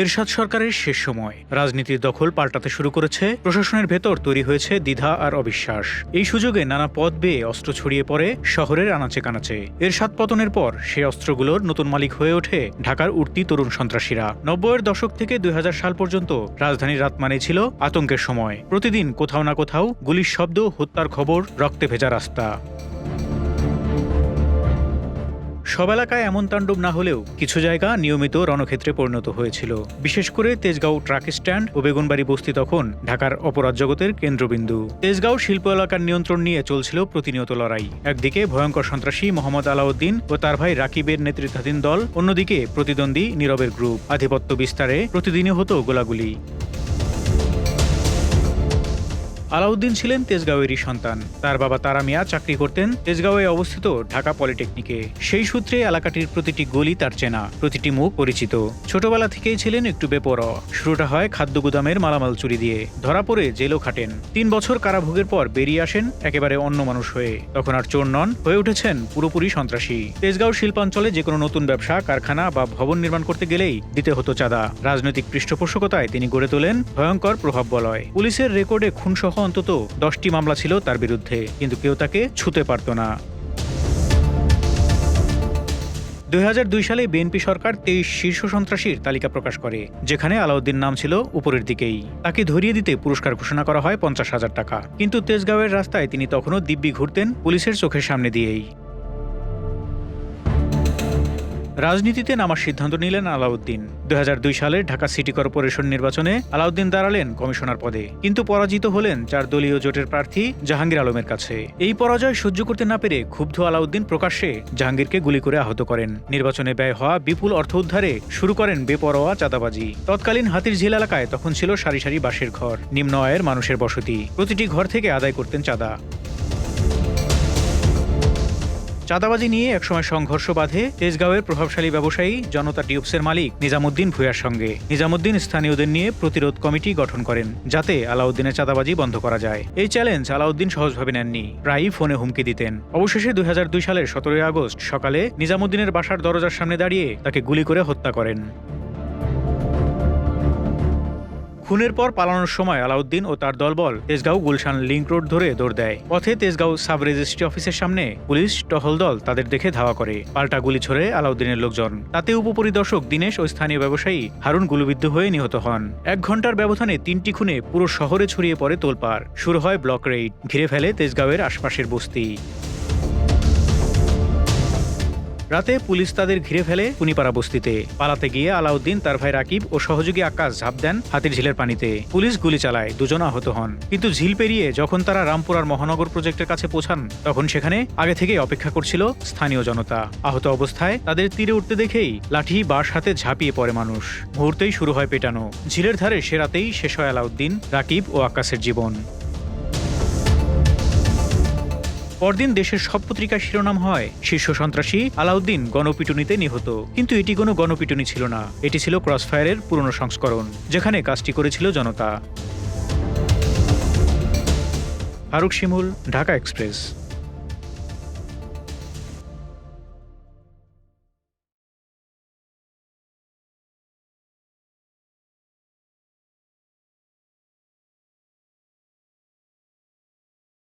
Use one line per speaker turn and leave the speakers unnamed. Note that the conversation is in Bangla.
এরশাদ সরকারের শেষ সময়। রাজনীতির দখল পাল্টাতে শুরু করেছে, প্রশাসনের ভেতর তৈরি হয়েছে দ্বিধা আর অবিশ্বাস। এই সুযোগে নানা পথ বেয়ে অস্ত্র ছড়িয়ে পড়ে শহরের আনাচে কানাচে এরশাদ পতনের পর সেই অস্ত্রগুলোর নতুন মালিক হয়ে ওঠে ঢাকার উঠতি তরুণ সন্ত্রাসীরা। নব্বইয়ের দশক থেকে দুই হাজার সাল পর্যন্ত রাজধানীর রাত মানে ছিল আতঙ্কের সময়। প্রতিদিন কোথাও না কোথাও গুলির শব্দ, হত্যার খবর, রক্তে ভেজা রাস্তা। সব এলাকায় এমন তাণ্ডব না হলেও কিছু জায়গা নিয়মিত রণক্ষেত্রে পরিণত হয়েছিল। বিশেষ করে তেজগাঁও ট্রাক স্ট্যান্ড ও বেগুনবাড়ি বস্তি তখন ঢাকার অপরাধ জগতের কেন্দ্রবিন্দু। তেজগাঁও শিল্প এলাকার নিয়ন্ত্রণ নিয়ে চলছিল প্রতিনিয়ত লড়াই। একদিকে ভয়ঙ্কর সন্ত্রাসী মোহাম্মদ আলাউদ্দিন ও তার ভাই রাকিবের নেতৃত্বাধীন দল, অন্যদিকে প্রতিদ্বন্দ্বী নীরবের গ্রুপ। আধিপত্য বিস্তারে প্রতিদিনই হতো গোলাগুলি। আলাউদ্দিন ছিলেন তেজগাঁওয়েরই সন্তান। তার বাবা তারা মিয়া চাকরি করতেন তেজগাঁওয়ে অবস্থিত ঢাকা পলিটেকনিকে। সেই সূত্রে এলাকাটির প্রতিটি গলি তার চেনা, প্রতিটি মুখ পরিচিত। ছোটবেলা থেকেই ছিলেন একটু বেপরোয়া। শুরুটা হয় খাদ্য গুদামের মালামাল চুরি দিয়ে। ধরা পড়ে জেলও খাটেন। তিন বছর কারাভোগের পর বেরিয়ে আসেন একেবারে অন্য মানুষ হয়ে। তখন আর চোর নন, হয়ে উঠেছেন পুরোপুরি সন্ত্রাসী। তেজগাঁও শিল্পাঞ্চলে যে কোনো নতুন ব্যবসা, কারখানা বা ভবন নির্মাণ করতে গেলেই দিতে হতো চাঁদা। রাজনৈতিক পৃষ্ঠপোষকতায় তিনি গড়ে তোলেন ভয়ঙ্কর প্রভাব বলয় পুলিশের রেকর্ডে খুনসহ অন্তত দশটি মামলা ছিল তার বিরুদ্ধে, কিন্তু কেউ তাকে ছুতে পারত না। দুই হাজার দুই সালে বিএনপি সরকার তেইশ শীর্ষ সন্ত্রাসীর তালিকা প্রকাশ করে, যেখানে আলাউদ্দিন নাম ছিল উপরের দিকেই। তাকে ধরিয়ে দিতে পুরস্কার ঘোষণা করা হয় পঞ্চাশ হাজার টাকা। কিন্তু তেজগাঁওয়ের রাস্তায় তিনি তখনও দিব্যি ঘুরতেন পুলিশের চোখের সামনে দিয়েই। রাজনীতিতে নামার সিদ্ধান্ত নিলেন আলাউদ্দিন। দুই সালের ঢাকা সিটি কর্পোরেশন নির্বাচনে আলাউদ্দিন দাঁড়ালেন কমিশনার পদে। কিন্তু পরাজিত হলেন চার দলীয় জোটের প্রার্থী জাহাঙ্গীর আলমের কাছে। এই পরাজয় সহ্য করতে না পেরে ক্ষুব্ধ আলাউদ্দিন প্রকাশ্যে জাহাঙ্গীরকে গুলি করে আহত করেন। নির্বাচনে ব্যয় হওয়া বিপুল অর্থ উদ্ধারে শুরু করেন বেপরোয়া চাঁদাবাজি। তৎকালীন হাতির ঝিল এলাকায় তখন ছিল সারি সারি বাঁশের ঘর। নিম্ন আয়ের মানুষের বসতি। প্রতিটি ঘর থেকে আদায় করতেন চাঁদা। চাঁদাবাজি নিয়ে একসময় সংঘর্ষ বাঁধে তেজগাঁওয়ের প্রভাবশালী ব্যবসায়ী জনতা টিউবসের মালিক নিজামুদ্দিন ভূয়ার সঙ্গে। নিজামুদ্দিন স্থানীয়দের নিয়ে প্রতিরোধ কমিটি গঠন করেন, যাতে আলাউদ্দিনের চাঁদাবাজি বন্ধ করা যায়। এই চ্যালেঞ্জ আলাউদ্দিন সহজভাবে নেননি, প্রায়ই ফোনে হুমকি দিতেন। অবশেষে দুই হাজার দুই সালের সতেরোই আগস্ট সকালে নিজামুদ্দিনের বাসার দরজার সামনে দাঁড়িয়ে তাকে গুলি করে হত্যা করেন। খুনের পর পালানোর সময় আলাউদ্দিন ও তার দলবল তেজগাঁও গুলশান লিংক রোড ধরে দৌড় দেয়। পথে তেজগাঁও সাব রেজিস্ট্রি অফিসের সামনে পুলিশ টহল দল তাদের দেখে ধাওয়া করে। পাল্টা গুলি ছড়ে আলাউদ্দিনের লোকজন। তাতে উপপরিদর্শক দীনেশ ও স্থানীয় ব্যবসায়ী হারুন গুলিবিদ্ধ হয়ে নিহত হন। এক ঘণ্টার ব্যবধানে তিনটি খুনে পুরো শহরে ছড়িয়ে পড়ে তোলপাড়। শুরু হয় ব্লক রেইড। ঘিরে ফেলে তেজগাঁওয়ের আশপাশের বস্তি। রাতে পুলিশ তাদের ঘিরে ফেলে পুনিপাড়া বস্তিতে। পালাতে গিয়ে আলাউদ্দিন, তার ভাই রাকিব ও সহযোগী আকাশ ঝাঁপ দেন হাতির ঝিলের পানিতে। পুলিশ গুলি চালায়, দুজন আহত হন। কিন্তু ঝিল পেরিয়ে যখন তারা রামপুরার মহানগর প্রজেক্টের কাছে পৌঁছান, তখন সেখানে আগে থেকেই অপেক্ষা করছিল স্থানীয় জনতা। আহত অবস্থায় তাদের তীরে উঠতে দেখেই লাঠি বাঁশ হাতে ঝাঁপিয়ে পড়ে মানুষ। মুহূর্তেই শুরু হয় পেটানো। ঝিলের ধারে সে রাতেই শেষ হয় আলাউদ্দিন, রাকিব ও আকাশের জীবন। পরদিন দেশের সব পত্রিকার শিরোনাম হয়। শীর্ষ সন্ত্রাসী আলাউদ্দিন গণপিটুনিতে নিহত। কিন্তু এটি কোনো গণপিটুনি ছিল না। এটি ছিল ক্রসফায়ারের পুরনো সংস্করণ, যেখানে কাজটি করেছিল জনতা। ফারুক শিমুল, ঢাকা এক্সপ্রেস।